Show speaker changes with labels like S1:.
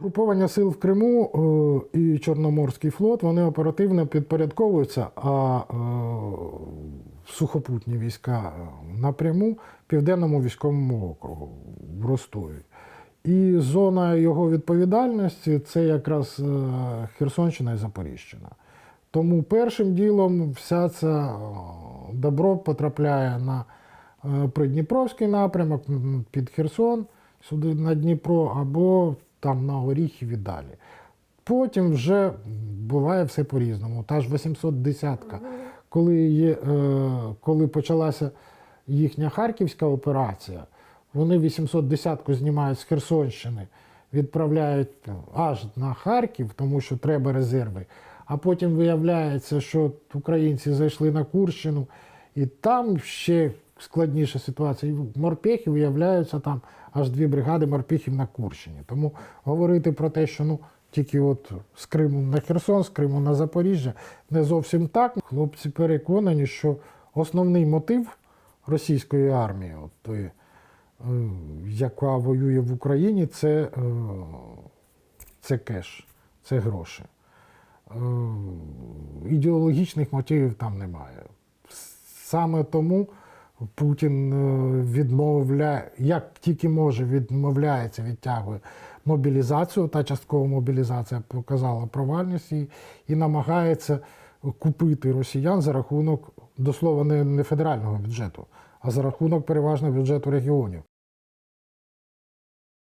S1: Груповання сил в Криму е, і Чорноморський флот вони оперативно підпорядковуються, а е, сухопутні війська е, напряму Південному військовому округу в Ростові. І зона його відповідальності це якраз Херсонщина і Запоріжжя. Тому першим ділом вся ця добро потрапляє на Придніпровський напрямок під Херсон, сюди на Дніпро, або там на Оріхів і далі. Потім вже буває все по-різному. Та ж 810-ка, коли, є, е, коли почалася їхня харківська операція, вони 810-ку знімають з Херсонщини, відправляють аж на Харків, тому що треба резерви. А потім виявляється, що українці зайшли на Курщину, і там ще складніша ситуація. І морпехи виявляються там аж дві бригади морпехів на Курщині. Тому говорити про те, що ну тільки от з Криму на Херсон, з Криму на Запоріжжя, не зовсім так. Хлопці переконані, що основний мотив російської армії, от тої, е, яка воює в Україні, це, е, це кеш, це гроші. Е, ідеологічних мотивів там немає. Саме тому Путін е, відмовляє, як тільки може, відмовляється, відтягує мобілізацію. Та часткова мобілізація показала провальність і, і намагається купити росіян за рахунок, до слова, не, не федерального бюджету, а за рахунок переважно бюджету регіонів.